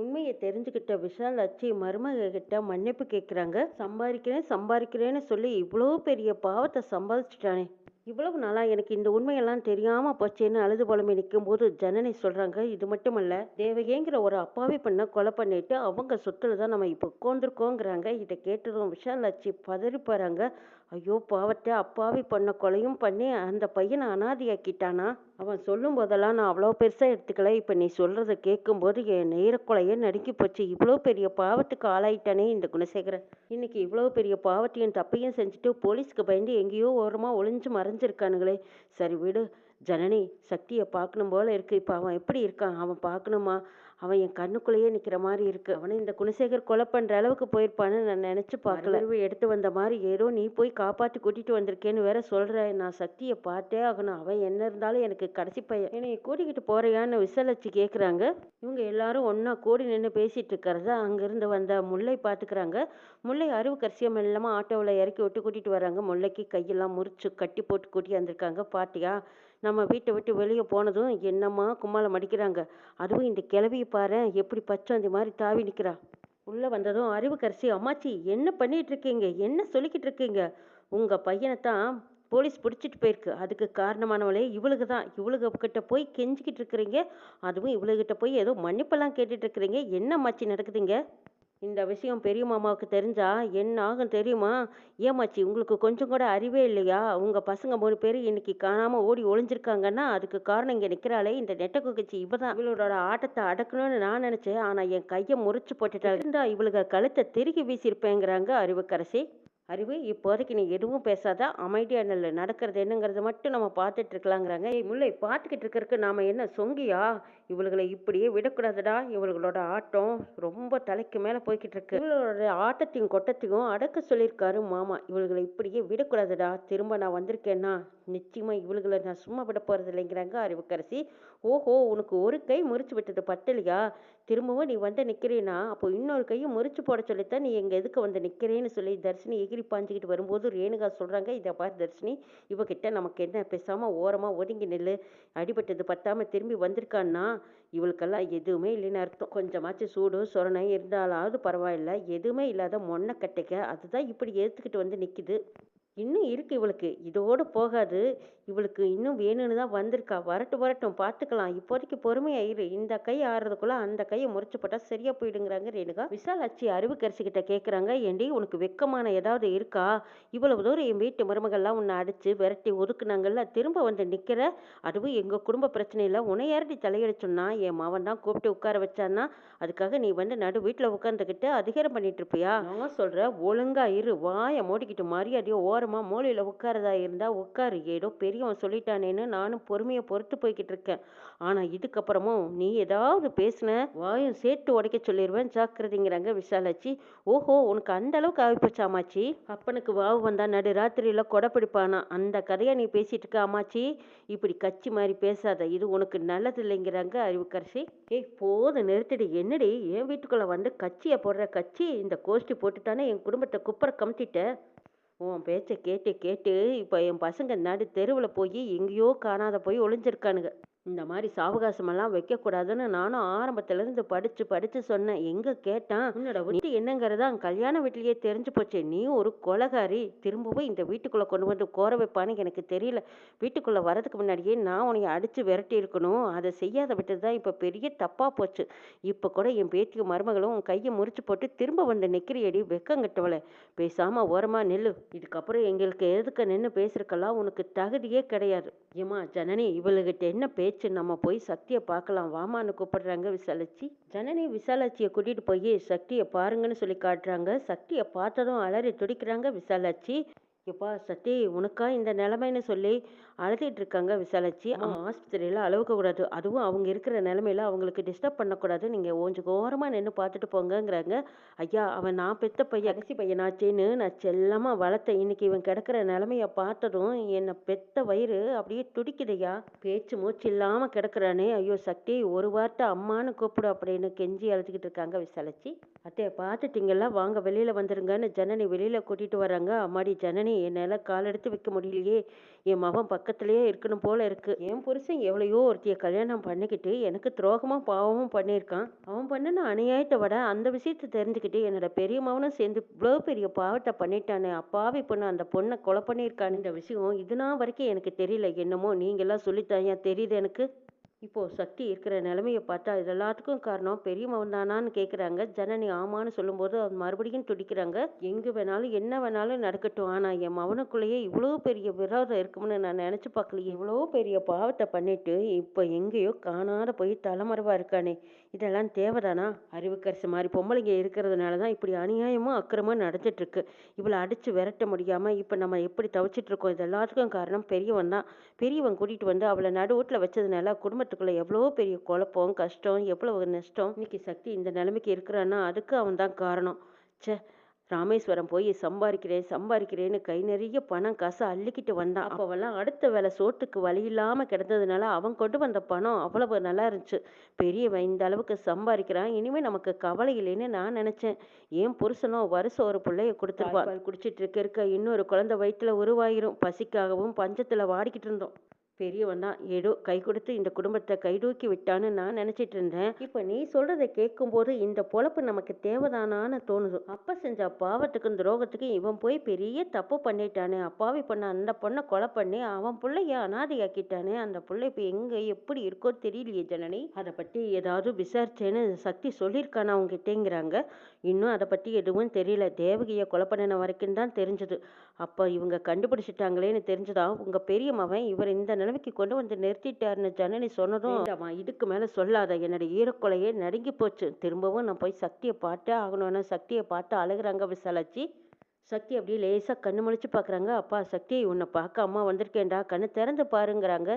உண்மையை தெரிஞ்சுக்கிட்ட விஷாலாட்சி மருமக கிட்ட மன்னிப்பு கேட்குறாங்க சம்பாதிக்கிறேன் சம்பாதிக்கிறேன்னு சொல்லி இவ்வளோ பெரிய பாவத்தை சம்பாதிச்சிட்டானே. இவ்வளவு நாளா எனக்கு இந்த உண்மையெல்லாம் தெரியாம போச்சேன்னு அழுது புலம்பி நிற்கும்போது ஜனனி சொல்றாங்க இது மட்டுமல்ல தேவகிங்கிற ஒரு அப்பாவி பண்ண கொலை பண்ணிட்டு அவங்க சொத்துல தான் நம்ம இப்போ உட்காந்துருக்கோங்கிறாங்க இதை கேட்டதும் விஷாலாட்சி பதறி போறாங்க. ஐயோ பாவத்தை அப்பாவி பண்ண கொலையும் பண்ணி அந்த பையனை அனாதையாக்கிட்டானா? அவன் சொல்லும் போதெல்லாம் நான் அவ்வளோ பெருசாக எடுத்துக்கல. இப்போ நீ சொல்கிறத கேட்கும்போது என் நேரக்குலையே நடுங்கி போச்சு. இவ்வளோ பெரிய பாவத்துக்கு ஆளாயிட்டானே இந்த குணசேகரன் இன்னைக்கு இவ்வளோ பெரிய பாவத்தையும் தப்பையும் செஞ்சுட்டு போலீஸ்க்கு பயந்து எங்கேயோ ஓரமாக ஒளிஞ்சு மறைஞ்சிருக்கானுங்களே. சரி விடு. ஜனனி சக்தியை பார்க்கணும் போல இருக்கு. இப்போ அவன் எப்படி இருக்கான்? அவன் பார்க்கணுமா? அவன் என் கண்ணுக்குள்ளேயே நிற்கிற மாதிரி இருக்கு. அவனை இந்த குணசேகர் கொலை பண்ணுற அளவுக்கு போயிருப்பான்னு நான் நினச்சி பார்க்கல. எடுத்து வந்த மாதிரி ஏதோ நீ போய் காப்பாற்றி கூட்டிகிட்டு வந்திருக்கேன்னு வேற சொல்கிற நான் சக்தியை பார்த்தே ஆகணும். அவன் என்ன இருந்தாலும் எனக்கு கடைசி பையன். என்னை கூட்டிக்கிட்டு போறியான்னு விசலச்சி கேட்குறாங்க இவங்க எல்லாரும் ஒன்றா கூடி நின்று பேசிட்டு இருக்கிறத அங்கேருந்து வந்த முல்லை பார்த்துக்கிறாங்க முல்லை அறிவு கரிசியம் இல்லாமல் ஆட்டோவில் இறக்கி விட்டு கூட்டிகிட்டு வராங்க முல்லைக்கு கையெல்லாம் முறிச்சு கட்டி போட்டு கூட்டி வந்திருக்காங்க. பாட்டியா நம்ம வீட்டை விட்டு வெளியே போனதும் என்னம்மா கும்மாளம் அடிக்கிறாங்க அதுவும் இந்த கிளவியை பாரு எப்படி பச்சை மாதிரி தாவி நிற்கிறா உள்ளே வந்ததும் அறிவுக்கரசி அம்மாச்சி என்ன பண்ணிட்டு இருக்கீங்க என்ன சொல்லிக்கிட்டு இருக்கீங்க உங்கள் பையனை தான் போலீஸ் பிடிச்சிட்டு போயிருக்கு. அதுக்கு காரணமானவளே இவளுக்கு தான் இவளுக கிட்ட போய் கெஞ்சிக்கிட்டு இருக்கிறீங்க அதுவும் இவளுகிட்ட போய் ஏதோ மன்னிப்பெல்லாம் கேட்டுட்டு இருக்கிறீங்க என்ன அம்மாச்சி நடக்குதுங்க இந்த விஷயம் பெரிய மாமாவுக்கு தெரிஞ்சா என்ன ஆகும் தெரியுமா? ஏமாச்சி உங்களுக்கு கொஞ்சம் கூட அறிவே இல்லையா? உங்கள் பசங்க மூணு பேர் இன்னைக்கு காணாமல் ஓடி ஒளிஞ்சிருக்காங்கன்னா அதுக்கு காரணம் இங்கே நிற்கிறாளே இந்த நெட்ட குகிச்சி இவ தான் இவளோட ஆட்டத்தை அடக்கணும்னு நான் நினச்சேன். ஆனால் என் கையை முறிச்சு போட்டுட்டா இருந்தா இவளுக்கு கழுத்தை திருகி வீசியிருப்பேங்கிறாங்க அறிவுக்கரசி அறிவு இப்போதைக்கு நீ எதுவும் பேசாத. அமைதியா நல்ல. நடக்கிறது என்னங்கிறத மட்டும் நம்ம பார்த்துட்டு இருக்கலாங்கிறாங்க. ஏய் முல்லை பார்த்துக்கிட்டு இருக்கிறதுக்கு நாம என்ன சொங்கியா? இவளுகளை இப்படியே விடக்கூடாதுடா. இவளுகளோட ஆட்டம் ரொம்ப தலைக்கு மேலே போய்கிட்டு இருக்கு இவளோட ஆட்டத்தையும் கொட்டத்தையும் அடக்க சொல்லியிருக்காரு மாமா. இவளுகளை இப்படியே விடக்கூடாதுடா. திரும்ப நான் வந்திருக்கேன்னா நிச்சயமா இவளுகளை நான் சும்மா விட போறது இல்லைங்கிறாங்க அறிவுக்கரசி. ஓஹோ உனக்கு ஒரு கை முறிச்சு விட்டது பத்தலையா திரும்பவும் நீ வந்து நிற்கிறேன்னா அப்போ இன்னொரு கையும் முறிச்சு போட சொல்லித்தான் நீ எங்கள் எதுக்கு வந்து நிற்கிறேன்னு சொல்லி தர்ஷினி எகிரி பாஞ்சிக்கிட்டு வரும்போது ரேணுகா சொல்கிறாங்க இதை பார் தர்ஷினி இவகிட்ட நமக்கு என்ன? பேசாமல் ஓரமாக ஒதுங்கி நெல் அடிபட்டது பத்தாமல் திரும்பி வந்திருக்கான்னா இவளுக்கெல்லாம் எதுவுமே இல்லைன்னு அர்த்தம். கொஞ்சமாச்சும் சூடு சொரணை இருந்தாலாவது பரவாயில்ல. எதுவுமே இல்லாத மொன்ன கட்டைக்க. அதுதான் இப்படி ஏற்றுக்கிட்டு வந்து நிக்குது. இன்னும் இருக்கு இவளுக்கு. இதோடு போகாது. இவளுக்கு இன்னும் வேணும்னு தான் வந்திருக்கா. வரட்டும் வரட்டும். பார்த்துக்கலாம் இப்போதைக்கு பொறுமையாயிரு. இந்த கை ஆறுறதுக்குள்ள அந்த கையை முறிச்சு போட்டா சரியா போயிடுங்கிறாங்க ரேணுகா. விசாலாட்சி அறிவுக்கரசி கிட்ட கேட்குறாங்க ஏண்டி உனக்கு வெக்கமான ஏதாவது இருக்கா? இவ்வளவு தூரம் என் வீட்டு மருமகள்லாம் உன்னை அடிச்சு விரட்டி ஒதுக்குனாங்கல்ல. திரும்ப வந்து நிற்கிற அதுவும் எங்கள் குடும்ப பிரச்சனையில உன்னை யாரடி தலையடிச்சோன்னா? என் மாவன் தான் கூப்பிட்டு உட்கார வச்சான்னா? அதுக்காக நீ வந்து நடு வீட்டில் உட்காந்துக்கிட்டு அதிகாரம் பண்ணிட்டு இருப்பியா? நான் சொல்ற ஒழுங்கா இரு. வாயை மூடிக்கிட்டு மரியாதையோ ஓரம் மூலையில உட்காரதா இருந்தால் உட்காரு. ஏதோ பெரியவன் சொல்லிட்டானேன்னு நானும் பொறுமையை பொறுத்து போய்கிட்டு இருக்கேன். ஆனால் இதுக்கப்புறமும் நீ ஏதாவது பேசின வாயும் சேர்த்து உடைக்க சொல்லிடுவேன் ஜாக்கிரதைங்கிறாங்க விசாலாச்சி. ஓஹோ உனக்கு அந்த அளவுக்கு ஆகிப்போச்சு அம்மாச்சி? அப்பனுக்கு வாவு வந்தா நடு ராத்திரியில் கொடை பிடிப்பானா? அந்த கதையை நீ பேசிட்டு இருக்க அம்மாச்சி? இப்படி கச்சி மாதிரி பேசாத இது உனக்கு நல்லது இல்லைங்கிறாங்க அறிவுக்கரசி. ஏய் போது நிறுத்திடு. என்னடி என் வீட்டுக்குள்ளே வந்து கச்சியை போடுற கச்சி இந்த கோஷ்டி போட்டுட்டானே என் குடும்பத்தை குப்புற கமுத்திட்ட? உன் பேச்சை கேட்டு கேட்டு இப்போ என் பசங்க நடு தெருவில் போய் எங்கேயோ காணாத போய் ஒளிஞ்சிருக்கானுங்க. இந்த மாதிரி சாவகாசமெல்லாம் வைக்கக்கூடாதுன்னு நானும் ஆரம்பத்திலேருந்து படித்து படித்து சொன்னேன். எங்கே கேட்டான் உன்னோட வீட்டு என்னங்கிறதா? கல்யாண வீட்லேயே தெரிஞ்சு போச்சு நீ ஒரு கொலகாரி. திரும்பவும் இந்த வீட்டுக்குள்ளே கொண்டு வந்து கோர வைப்பான்னு எனக்கு தெரியல. வீட்டுக்குள்ளே வரதுக்கு முன்னாடியே நான் உன்னை அடித்து விரட்டி இருக்கணும். அதை செய்யாத விட்டது தான் இப்போ பெரிய தப்பாக போச்சு. இப்போ கூட என் பேத்தியும் மருமகளும் உன் கையை முறிச்சு போட்டு திரும்ப வந்து நிற்கிறியடி வெக்கங்கட்டவளை பேசாமல் ஓரமாக நில்லு. இதுக்கப்புறம் எங்களுக்கு எதுக்கு நின்று பேசுறக்கெல்லாம் உனக்கு தகுதியே கிடையாது. ஏமா ஜனனி இவளுகிட்ட என்ன பேச்சு? நம்ம போய் சக்தியை பார்க்கலாம். வாமான்னு கூப்பிடுறாங்க விசாலாச்சி ஜனனி விசாலாட்சியை கூட்டிட்டு போய் சக்தியை பாருங்கன்னு சொல்லி காட்டுறாங்க. சக்தியை பார்த்ததும் அலறி துடிக்கிறாங்க விசாலாச்சி எப்பா சக்தி உனக்கா இந்த நிலைமைன்னு சொல்லி அழுதுட்டு இருக்காங்க விசாலாச்சி அவன் ஆஸ்பத்திரியில் அழுவக்க கூடாது அதுவும் அவங்க இருக்கிற நிலைமையில அவங்களுக்கு டிஸ்டர்ப் பண்ணக்கூடாது. நீங்கள் கொஞ்சம் ஓரமாக நின்று பார்த்துட்டு போங்கங்கிறாங்க. ஐயா அவன் நான் பெத்த பையன் கடைசி பையனாச்சேன்னு நான் செல்லமாக வளர்த்தேன். இன்னைக்கு இவன் கிடக்கிற நிலைமைய பார்த்ததும் என்னை பெத்த வயிறு அப்படியே துடிக்குதையா பேச்சு மூச்சு இல்லாமல் கிடக்குறானே. ஐயோ சக்தி ஒரு வார்த்தை அம்மான்னு கூப்பிடு அப்படின்னு கெஞ்சி அழுதுகிட்டு இருக்காங்க விசாலாச்சி. அத்தையை பார்த்துட்டீங்களா? வாங்க வெளியில் வந்துருங்கன்னு ஜனனி வெளியில் கூட்டிகிட்டு வராங்க அம்மாடி ஜனனி என்னால் கால் எடுத்து வைக்க முடியலையே. என் மகன் பக்கத்துலேயே இருக்கணும் போல இருக்கு. என் புருஷன் எவ்வளையோ ஒருத்திய கல்யாணம் பண்ணிக்கிட்டு எனக்கு துரோகமாக பாவமும் பண்ணியிருக்கான். அவன் பண்ணின அநியாயத்தை விட அந்த விஷயத்தை தெரிஞ்சுக்கிட்டு என்னோட பெரிய மகனும் சேர்ந்து இவ்வளோ பெரிய பாவத்தை பண்ணிட்டானே. அப்பாவி பொண்ணு அந்த பொண்ணை கொலை பண்ணியிருக்கான்னு இந்த விஷயம் இதுனா வரைக்கும் எனக்கு தெரியல. என்னமோ நீங்களாம் சொல்லித்தாயா? தெரியுது எனக்கு. இப்போ சக்தி இருக்கிற நிலமையை பார்த்தா இது எல்லாத்துக்கும் காரணம் பெரிய தானான்னு கேட்குறாங்க ஜனனி ஆமான்னு சொல்லும்போது அவன் மறுபடியும் துடிக்கிறாங்க. எங்கே வேணாலும் என்ன வேணாலும் நடக்கட்டும். ஆனால் என் மவனுக்குள்ளேயே இவ்வளோ பெரிய விரோதம் இருக்கும்னு நான் நினச்சி பார்க்கலையே இவ்வளோ பெரிய பாவத்தை பண்ணிட்டு இப்போ எங்கேயோ காணாத போய் தலைமறைவாக இருக்கானே. இதெல்லாம் தேவைதானா? அறிவுக்கரசு மாதிரி பொம்பளைங்க இருக்கிறதுனால தான் இப்படி அநியாயமும் அக்கிரமும் நடந்துட்டுருக்கு. இவ்வளோ இவளை அடிச்சு விரட்ட முடியாமல் இப்போ நம்ம எப்படி தவிச்சிட்டு இருக்கோம்? இது எல்லாத்துக்கும் காரணம் பெரியவன் தான். பெரியவன் கூட்டிகிட்டு வந்து அவளை நடுவோட்டில் வச்சதுனால குடும்பத்தை குடும்பத்துக்குள்ள எவ்வளோ பெரிய குழப்பம் கஷ்டம் எவ்வளவு நஷ்டம் இன்னைக்கு சக்தி இந்த நிலைமைக்கு இருக்கிறான்னா அதுக்கு அவன் தான் காரணம். ச்சே ராமேஸ்வரம் போய் சம்பாதிக்கிறேன் சம்பாதிக்கிறேன்னு கை நிறைய பணம் காசு அள்ளிக்கிட்டு வந்தான். அப்போவெல்லாம் அடுத்த வேலை சோத்துக்கு வழி இல்லாமல் கிடந்ததுனால அவன் கொண்டு வந்த பணம் அவ்வளவு நல்லா இருந்துச்சு. பெரியவன் இந்த அளவுக்கு சம்பாதிக்கிறான் இனிமேல் நமக்கு கவலை இல்லைன்னு நான் நினச்சேன். ஏன் புருஷனும் வருஷம் ஒரு பிள்ளைய கொடுத்துருவா பால் குடிச்சிட்டு இருக்க இருக்க இன்னொரு குழந்தை வயிற்றுல உருவாயிரும். பசிக்காகவும் பஞ்சத்தில் வாடிக்கிட்டு இருந்தோம். பெரியவன் தான். ஏதோ கை கொடுத்து இந்த குடும்பத்தை கைதூக்கி விட்டான்னு நான் நினைச்சிட்டு இருந்தேன். இப்போ நீ சொல்றதை கேட்கும்போது இந்த பொழப்பு நமக்கு தேவைதானான்னு தோணுது. அப்பா செஞ்ச பாவத்துக்கும் துரோகத்துக்கு இவன் போய் பெரிய தப்பு பண்ணிட்டானே. அப்பாவி பண்ண அந்த பொண்ணை கொலை பண்ணி அவன் பிள்ளைய அனாதையாக்கிட்டானே. அந்த பிள்ளை இப்போ எங்க எப்படி இருக்கோ தெரியலையே ஜனனி. அதை பற்றி ஏதாவது விசாரிச்சேன்னு சக்தி சொல்லியிருக்கானா அவங்ககிட்டேங்கிறாங்க இன்னும் அதை பற்றி எதுவும் தெரியல. தேவகியை கொலை பண்ணின வரைக்கும் தான் தெரிஞ்சது. அப்போ இவங்க கண்டுபிடிச்சிட்டாங்களேன்னு தெரிஞ்சதா? உங்க பெரிய மகன் இவர் இந்த நிலைமைக்கு கொண்டு வந்து நிறுத்திட்டாருன்னு ஜனனி சொன்னதும் வேண்டாம்மா, இதுக்கு மேலே சொல்லாத. என்னோட ஈரக்கொலையே நடுங்கி போச்சு. திரும்பவும் நான் போய் சக்தியை பார்த்தே ஆகணும்னு சக்தியை பார்த்து அழுகுறாங்க விசாலாச்சி. சக்தி அப்படியே லேசாக கண்ணு முழிச்சு பார்க்குறாங்க. அப்பா சக்தி உன்னை பார்க்க அம்மா வந்திருக்கேன்டா. கண்ணு திறந்து பாருங்கிறாங்க.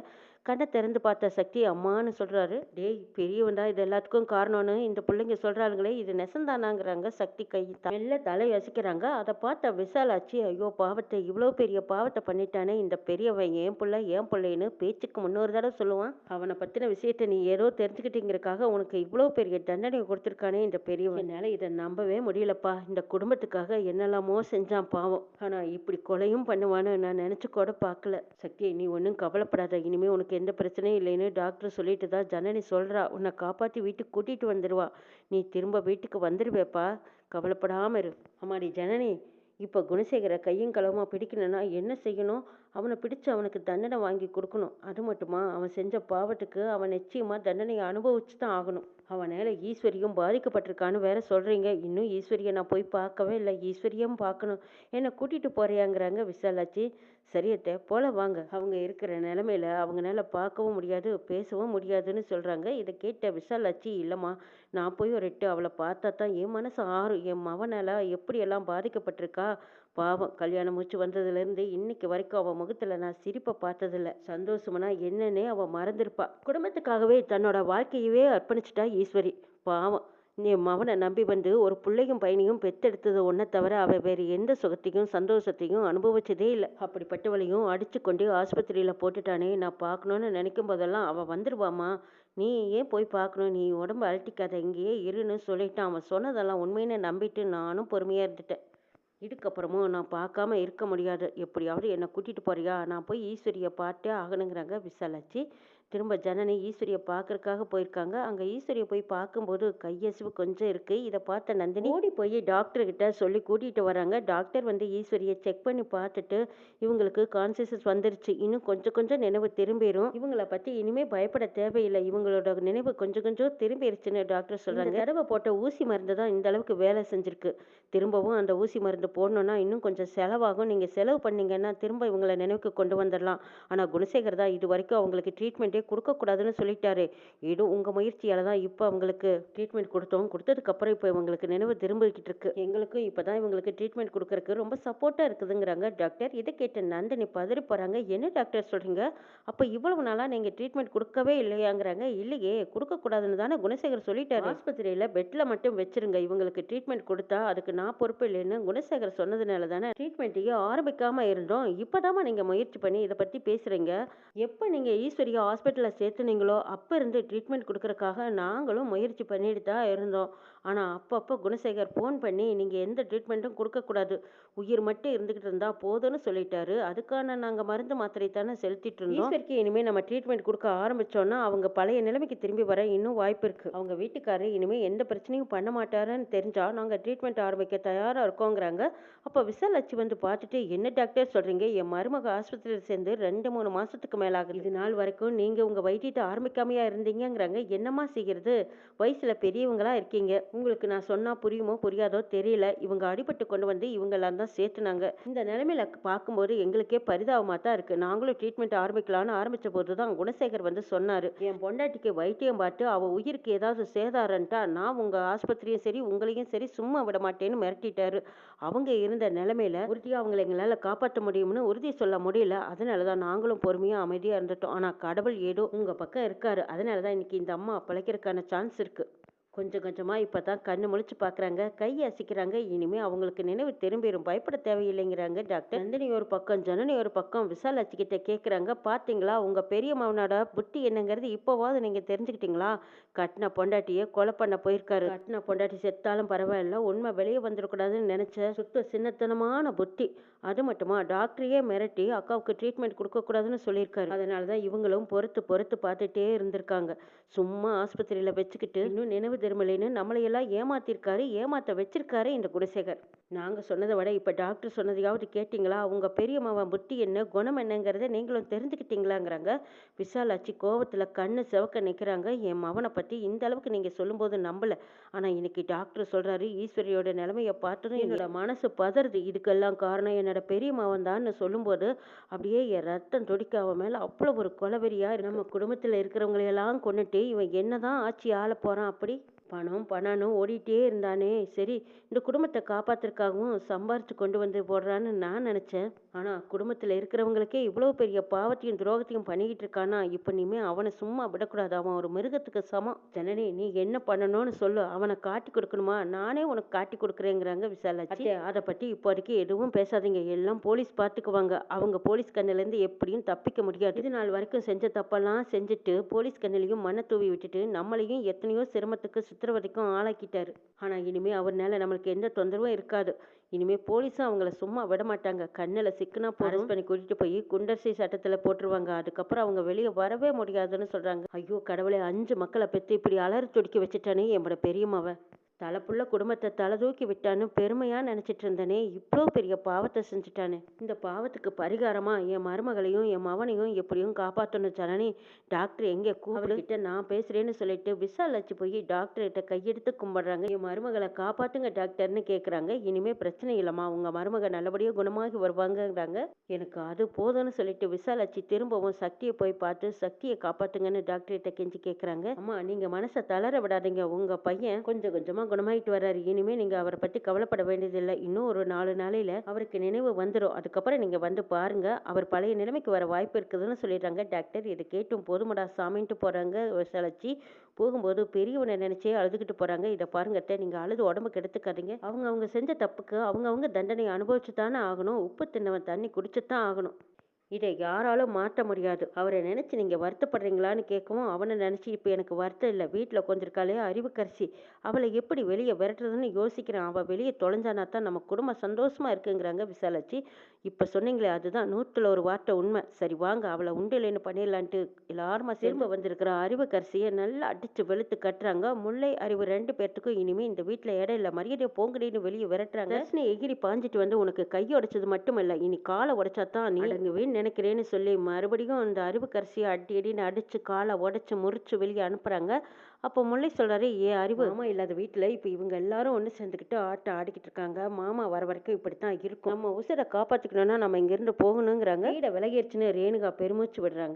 கண்ணை திறந்து பார்த்த சக்தி அம்மான்னு சொல்கிறாரு டேய் பெரியவன் தான் இது எல்லாத்துக்கும் காரணம்னு இந்த பிள்ளைங்க சொல்கிறாங்களே இது நெசந்தானாங்கிறாங்க சக்தி கை மெல்ல தலை யசிக்கிறாங்க அதை பார்த்த விசாலாச்சி ஐயோ பாவத்தை இவ்வளோ பெரிய பாவத்தை பண்ணிட்டானே இந்த பெரியவன் ஏன் பிள்ளை ஏன் பிள்ளைன்னு பேச்சுக்கு முன்னொரு தடவை சொல்லுவான். அவனை பற்றின விஷயத்தை நீ ஏதோ தெரிஞ்சுக்கிட்டீங்கிறக்காக உனக்கு இவ்வளோ பெரிய தண்டனை கொடுத்துருக்கானே இந்த பெரியவன். என்னால் இதை நம்பவே முடியலப்பா. இந்த குடும்பத்துக்காக என்னெல்லாமோ செஞ்சான் பாவம். ஆனால் இப்படி கொலையும் பண்ணுவான்னு நான் நினச்சி கூட பார்க்கல. சக்தி நீ ஒன்றும் கவலைப்படாத. இனிமேல் உனக்கு எந்த பிரச்சனையும் இல்லைன்னு டாக்டர் சொல்லிட்டு தான் ஜனனி சொல்கிறா உன்னை காப்பாற்றி வீட்டுக்கு கூட்டிகிட்டு வந்துடுவா நீ திரும்ப வீட்டுக்கு வந்துடுவேப்பா கவலைப்படாமல் இரு. அம்மாடி ஜனனி இப்போ குணசேகரை கையும் களவுமா பிடிக்கணும்னா என்ன செய்யணும்? அவனை பிடிச்சு அவனுக்கு தண்டனை வாங்கி கொடுக்கணும். அது மட்டுமா? அவன் செஞ்ச பாவத்துக்கு அவன் நிச்சயமாக தண்டனையை அனுபவிச்சு தான் ஆகணும். அவனால் ஈஸ்வரியும் பாதிக்கப்பட்டிருக்கான்னு வேற சொல்கிறீங்க இன்னும் ஈஸ்வரியை நான் போய் பார்க்கவே இல்லை. ஈஸ்வரியும் பார்க்கணும். என்னை கூட்டிகிட்டு போறியாங்கிறாங்க விசாலாச்சி சரியத்தை போல வாங்க. அவங்க இருக்கிற நிலமையில அவங்களால பார்க்கவும் முடியாது பேசவும் முடியாதுன்னு சொல்கிறாங்க இதை கேட்ட விசாலாச்சி இல்லைம்மா நான் போய் ஒரு எட்டு அவளை பார்த்தா தான் என் மனசு ஆறும். என் மவனால எப்படியெல்லாம் பாதிக்கப்பட்டிருக்கா? பாவம் கல்யாணம் முடிச்சு வந்ததுலேருந்து இன்னைக்கு வரைக்கும் அவன் முகத்தில் நான் சிரிப்பை பார்த்ததில்ல. சந்தோஷம்னா என்னன்னே அவன் மறந்திருப்பா. குடும்பத்துக்காகவே தன்னோட வாழ்க்கையவே அர்ப்பணிச்சிட்டா ஈஸ்வரி. பாவம். நீ மவனை நம்பி வந்து ஒரு பிள்ளையும் பையனையும் பெத்தெடுத்தது ஒன்றை தவிர அவ வேறு எந்த சுகத்தையும் சந்தோஷத்தையும் அனுபவிச்சதே இல்லை. அப்படிப்பட்டவளையும் அடித்து கொண்டு ஆஸ்பத்திரியில் போட்டுட்டானே. நான் பார்க்கணுன்னு நினைக்கும் போதெல்லாம் அவள் வந்துடுவாம்மா நீ ஏன் போய் பார்க்கணும்? நீ உடம்பு அழட்டிக்காத இங்கேயே இருன்னு சொல்லிட்டான். அவன் சொன்னதெல்லாம் உண்மைன்னு நம்பிட்டு நானும் பொறுமையாக இருந்துட்டேன். இதுக்கப்புறமும் நான் பார்க்காம இருக்க முடியாது. எப்படியாவது என்னை கூட்டிகிட்டு போறியா? நான் போய் ஈஸ்வரியை பார்த்தே ஆகணுங்கிறாங்க விசாலாச்சி திரும்ப ஜனனி ஈஸ்வரியை பார்க்கறக்காக போயிருக்காங்க. அங்கே ஈஸ்வரியை போய் பார்க்கும்போது கையசிவு கொஞ்சம் இருக்கு. இதை பார்த்த நந்தினி ஓடி போய் டாக்டர் கிட்ட சொல்லி கூட்டிகிட்டு வராங்க. டாக்டர் வந்து ஈஸ்வரியை செக் பண்ணி பார்த்துட்டு இவங்களுக்கு கான்சியஸஸ் வந்துருச்சு. இன்னும் கொஞ்சம் கொஞ்சம் நினைவு திரும்பிடும் இவங்கள பற்றி இனிமே பயப்பட தேவையில்லை. இவங்களோட நினைவு கொஞ்சம் கொஞ்சம் திரும்பிடுச்சுன்னு டாக்டர் சொல்கிறாங்க தடவை போட்ட ஊசி மருந்து தான் இந்த அளவுக்கு வேலை செஞ்சிருக்கு. திரும்பவும் அந்த ஊசி மருந்து போடணுன்னா இன்னும் கொஞ்சம் செலவாகும். நீங்கள் செலவு பண்ணீங்கன்னா திரும்ப இவங்களை நினைவுக்கு கொண்டு வந்துடலாம் ஆனால் குணசேகர் தான் இது வரைக்கும் அவங்களுக்கு ட்ரீட்மெண்ட்டே கொடுக்கக்கூடாதுன்னு சொல்லிட்டாரு. ஏதோ உங்கள் முயற்சியால் தான் இப்போ அவங்களுக்கு ட்ரீட்மெண்ட் கொடுத்தோம். கொடுத்ததுக்கப்புறம் இப்போ இவங்களுக்கு நினைவு திரும்பிக்கிட்டு இருக்கு. எங்களுக்கும் இப்போ தான் இவங்களுக்கு ட்ரீட்மெண்ட் கொடுக்கறக்கு ரொம்ப சப்போர்ட்டாக இருக்குதுங்கிறாங்க. டாக்டர் இதை கேட்ட நந்தினி பதறி போகிறாங்க என்ன டாக்டர் சொல்கிறீங்க அப்போ இவ்வளவு நாளாக நீங்கள் ட்ரீட்மெண்ட் கொடுக்கவே இல்லையாங்கிறாங்க. இல்லையே கொடுக்கக்கூடாதுன்னு தானே குணசேகர் சொல்லிட்டாரு. ஆஸ்பத்திரியில் பெட்டில் மட்டும் வச்சிருங்க. இவங்களுக்கு ட்ரீட்மெண்ட் கொடுத்தா அதுக்கு நான் பொறுப்பு இல்லைன்னு குணசேகர் சொன்னதுனால தானே ட்ரீட்மெண்ட்டையே ஆரம்பிக்காமல் இருந்தோம். இப்போதாம்மா நீங்கள் முயற்சி பண்ணி இதை பற்றி பேசுகிறீங்க எப்போ நீங்கள் ஆஸ் ஹாஸ்பிட்டலில் சேர்த்துனீங்களோ அப்போ இருந்து ட்ரீட்மெண்ட் கொடுக்கறக்காக நாங்களும் முயற்சி பண்ணிட்டு தான் இருந்தோம். ஆனால் அப்பப்போ குணசேகர் ஃபோன் பண்ணி நீங்கள் எந்த ட்ரீட்மெண்ட்டும் கொடுக்கக்கூடாது. உயிர் மட்டும் இருந்துக்கிட்டு இருந்தால் போதும்னு சொல்லிட்டாரு. அதுக்கான நாங்கள் மருந்து மாத்திரை தானே செலுத்திட்டு இருந்தோம். ஈஸ்வரிக்கு இனிமேல் நம்ம ட்ரீட்மெண்ட் கொடுக்க ஆரம்பிச்சோன்னா அவங்க பழைய நிலைமைக்கு திரும்பி வர இன்னும் வாய்ப்பு இருக்குது அவங்க வீட்டுக்காரர் இனிமேல் எந்த பிரச்சனையும் பண்ண மாட்டாருன்னு தெரிஞ்சால் நாங்கள் ட்ரீட்மெண்ட் ஆரம்பிக்க தயாராக இருக்கோங்கிறாங்க. அப்போ விசாலாட்சி வந்து பார்த்துட்டு என்ன டாக்டர் சொல்கிறீங்க என் மருமக ஆஸ்பத்திரியில் சேர்ந்து ரெண்டு மூணு மாதத்துக்கு மேலாகுது இது நாள் வரைக்கும் நீங்கள் உங்கள் வைத்தியத்தை ஆரம்பிக்காமையாக இருந்தீங்கங்கிறாங்க. என்னம்மா செய்கிறது வயசில் பெரியவங்களாக இருக்கீங்க. உங்களுக்கு நான் சொன்னால் புரியுமோ புரியாதோ தெரியல. இவங்க அடிபட்டு கொண்டு வந்து இவங்கெல்லாம் தான் சேர்த்துனாங்க. இந்த நிலைமையில பார்க்கும்போது எங்களுக்கே பரிதாபமாக தான் இருக்குது நாங்களும் ட்ரீட்மெண்ட் ஆரம்பிக்கலாம்னு ஆரம்பித்த போது தான் குணசேகர் வந்து சொன்னார். என் பொண்டாட்டிக்கு வைத்தியம் பார்த்து அவள் உயிருக்கு ஏதாவது சேதாரன்ட்டா நான் உங்கள் ஆஸ்பத்திரியும் சரி உங்களையும் சரி சும்மா விட மாட்டேன்னு மிரட்டிட்டாரு. அவங்க இருந்த நிலைமையில உறுதியா அவங்களை எங்களால காப்பாற்ற முடியும்னு உறுதி சொல்ல முடியல. அதனால தான் நாங்களும் பொறுமையா அமைதியா இருந்துட்டோம். ஆனா கடவுள் ஏதோ உங்க பக்கம் இருக்காரு. அதனால தான் இன்னைக்கு இந்த அம்மா பிழைக்கிறதுக்கான சான்ஸ் இருக்கு. கொஞ்சம் கொஞ்சமாக இப்போ தான் கண்ணு முழிச்சு பார்க்குறாங்க கை அசைக்கிறாங்க. இனிமேல் அவங்களுக்கு நினைவு திரும்பிடும் பயப்பட தேவையில்லைங்கிறாங்க டாக்டர். நந்தினி ஒரு பக்கம் ஜனனி ஒரு பக்கம் விசாலாட்சி கிட்ட கேட்குறாங்க பார்த்தீங்களா உங்கள் பெரிய மகனோட புத்தி என்னங்கிறது இப்போவாவது நீங்கள் தெரிஞ்சுக்கிட்டீங்களா? கட்டின பொண்டாட்டியே கொலை பண்ண போயிருக்காரு. கட்டின பொண்டாட்டி செத்தாலும் பரவாயில்ல. உண்மை வெளியே வந்துடக்கூடாதுன்னு நினச்ச சுத்த சின்னத்தனமான புத்தி அது மட்டுமா? டாக்டரையே மிரட்டி அக்காவுக்கு ட்ரீட்மெண்ட் கொடுக்கக்கூடாதுன்னு சொல்லியிருக்காரு. அதனால தான் இவங்களும் பொறுத்து பொறுத்து பார்த்துட்டே இருந்திருக்காங்க. சும்மா ஆஸ்பத்திரியில் வச்சுக்கிட்டு இன்னும் நினைவு திரும்பலைன்னு நம்மளையெல்லாம் ஏமாத்திருக்காரு ஏமாத்த வச்சிருக்காரு இந்த குணசேகர். நாங்கள் சொன்னதை விட இப்போ டாக்டர் சொன்னதையாவது கேட்டிங்களா? உங்க பெரிய மவன் புத்தி என்ன குணம் என்னங்கிறத நீங்களும் தெரிஞ்சுக்கிட்டீங்களாங்கிறாங்க. விசாலாட்சி கோவத்தில் கண்ணு செவக்க நிற்கிறாங்க என் மவனை பற்றி இந்த அளவுக்கு நீங்கள் சொல்லும்போது நம்பல. ஆனால் இன்னைக்கு டாக்டர் சொல்றாரு ஈஸ்வரியோட நிலைமையை பார்த்ததும் என்னோட மனசு பதறுது. இதுக்கெல்லாம் காரணம் என்னோட பெரிய மவன் தான்னு சொல்லும்போது அப்படியே என் ரத்தம் துடிக்க அவன் மேலே அவ்வளோ ஒரு கொலவெறியா இருக்கு. நம்ம குடும்பத்தில் இருக்கிறவங்களையெல்லாம் கொண்டுட்டு இவன் என்னதான் ஆட்சி ஆள போறான் அப்படி? பணம் பணம்னு ஓடிட்டே இருந்தானே. சரி இந்த குடும்பத்தை காப்பாத்துறதுக்காகவும் சம்பாரிச்சு கொண்டு வந்து போடுறான்னு நான் நினைச்சேன். ஆனா குடும்பத்துல இருக்கிறவங்களுக்கே இவ்வளவு பெரிய பாவத்தையும் துரோகத்தையும் பண்ணிக்கிட்டு இருக்கானா? இப்ப நீமே அவனை சும்மா விடக்கூடாது. அவன் ஒரு மிருகத்துக்கு சமம். ஜனனி நீ என்ன பண்ணணும்னு சொல்லு. அவனை காட்டி கொடுக்கணுமா? நானே உனக்கு காட்டி கொடுக்குறேங்கிறாங்க விசாலாட்சி. அதை பத்தி இப்போதைக்கு எதுவும் பேசாதீங்க. எல்லாம் போலீஸ் பார்த்துக்குவாங்க அவங்க போலீஸ் கண்ணுல இருந்து எப்படியும் தப்பிக்க முடியாது. இது நாள் வரைக்கும் செஞ்ச தப்பெல்லாம் செஞ்சுட்டு போலீஸ் கண்ணிலையும் மண்ணை தூவி விட்டுட்டு நம்மளையும் எத்தனையோ சிரமத்துக்கு சித்திரவதைக்கும் ஆளாக்கிட்டாரு. ஆனா இனிமே அவர்னால நம்மளுக்கு எந்த தொந்தரவும் இருக்காது. இனிமே போலீஸும் அவங்கள சும்மா விட மாட்டாங்க கண்ணுல சிக்குனா அரெஸ்ட் பண்ணி கூட்டிட்டு போய் குண்டர்சி சட்டத்துல போட்டுருவாங்க. அதுக்கப்புறம் அவங்க வெளியே வரவே முடியாதுன்னு சொல்றாங்க. ஐயோ கடவுளே அஞ்சு மக்களை பெத்து இப்படி அலறி துடிக்க வச்சுட்டானே என்னோட பெரியம்மாவ. தலைப்புள்ள குடும்பத்தை தலை தூக்கி விட்டான்னு பெருமையா நினைச்சிட்டு இருந்தனே இவ்வளோ பெரிய பாவத்தை செஞ்சுட்டானே. இந்த பாவத்துக்கு பரிகாரமா என் மருமகளையும் என் மவனையும் எப்படியும் காப்பாற்றணும் ஜனனி. டாக்டர் எங்கே கூப்பிட்டுக்கிட்ட நான் பேசுறேன்னு சொல்லிட்டு விசாலாச்சு போய் டாக்டர்கிட்ட கையெடுத்து கும்பிடுறாங்க. என் மருமகளை காப்பாத்துங்க டாக்டர்னு கேட்குறாங்க இனிமே பிரச்சனை இல்லைம்மா. உங்க மருமக நல்லபடியாக குணமாகி வருவாங்கங்கிறாங்க. எனக்கு அது போதும்னு சொல்லிட்டு விசாலாட்சி திரும்பவும் சக்தியை போய் பார்த்து சக்தியை காப்பாத்துங்கன்னு டாக்டர்கிட்ட கெஞ்சி கேட்குறாங்க அம்மா நீங்க மனசை தளர விடாதீங்க. உங்க பையன் கொஞ்சம் கொஞ்சமா குணமாயிட்டு வர்றாரு. இனிமே நீங்க அவரை பத்தி கவலைப்பட வேண்டியதில்லை. இன்னும் ஒரு நாலு நாளையில அவருக்கு நினைவு வந்துடும் அதுக்கப்புறம் நீங்க வந்து பாருங்க அவர் பழைய நிலைமைக்கு வர வாய்ப்பு இருக்குதுன்னு சொல்லிடுறாங்க. டாக்டர் இதை கேட்டும் போதுமடா சாமின்ட்டு போறாங்க. விசாலாட்சி போகும்போது பெரியவனை நினைச்சே அழுதுகிட்டு போறாங்க. இதை பாருங்க நீங்க அழுது உடம்புக்கு எடுத்துக்காதீங்க. அவங்க அவங்க செஞ்ச தப்புக்கு அவங்க அவங்க தண்டனை அனுபவிச்சு தானே ஆகணும். உப்பு தின்னவன் தண்ணி குடிச்சு தான் ஆகணும். இதை யாராலும் மாற்ற முடியாது. அவரை நினைச்சு நீங்க வருத்தப்படுறீங்களான்னு கேட்கவும் அவனை நினைச்சு இப்போ எனக்கு வருத்தம் இல்லை. வீட்டில் உட்காந்துருக்காளே அறிவுக்கரசி. அவளை எப்படி வெளியே விரட்டுறதுன்னு யோசிக்கிறேன். அவள் வெளியே தொலைஞ்சானா தான் நம்ம குடும்பம் சந்தோஷமா இருக்குங்கிறாங்க விசாலாட்சி. இப்போ சொன்னீங்களே அதுதான் நூற்றுல ஒரு வார்த்தை உண்மை. சரி வாங்க அவளை உண்டு இல்லைன்னு பண்ணிடலான்ட்டு எல்லாருமா திரும்ப வந்திருக்கிற அறிவுக்கரசியை நல்லா அடிச்சு வெளுத்து கட்டுறாங்க. முல்லை அறிவு ரெண்டு பேர்த்துக்கும் இனிமே இந்த வீட்டில் இடம் இல்லை. மரியாதையை போங்கடின்னு வெளியே விரட்டுறாங்க. எகிரி பாஞ்சிட்டு வந்து உனக்கு கை உடைச்சது மட்டும் இல்லை. இனி காலை உடைச்சா தான் நீ அடங்குவேன்னு நினைக்கிறேன்னு சொல்லி மறுபடியும் அந்த அறிவுக்கரசியை அடி அடின்னு அடிச்சு காலை உடைச்சு முறிச்சு வெளியே அனுப்புறாங்க. அப்போ முல்லை சொல்றாரு ஏ அறிவு மாமா இல்லாத வீட்டில் இப்போ இவங்க எல்லாரும் ஒன்று சேர்ந்துக்கிட்டு ஆட்டம் ஆடிக்கிட்டு இருக்காங்க. மாமா வர வரைக்கும் இப்படி தான் இருக்கும். நம்ம உசுரை காப்பாற்றிக்கணும்னா நம்ம இங்கேருந்து போகணுங்கிறாங்க. வீடை விலகிருச்சுன்னு ரேணுகா பெருமூச்சு விடுறாங்க.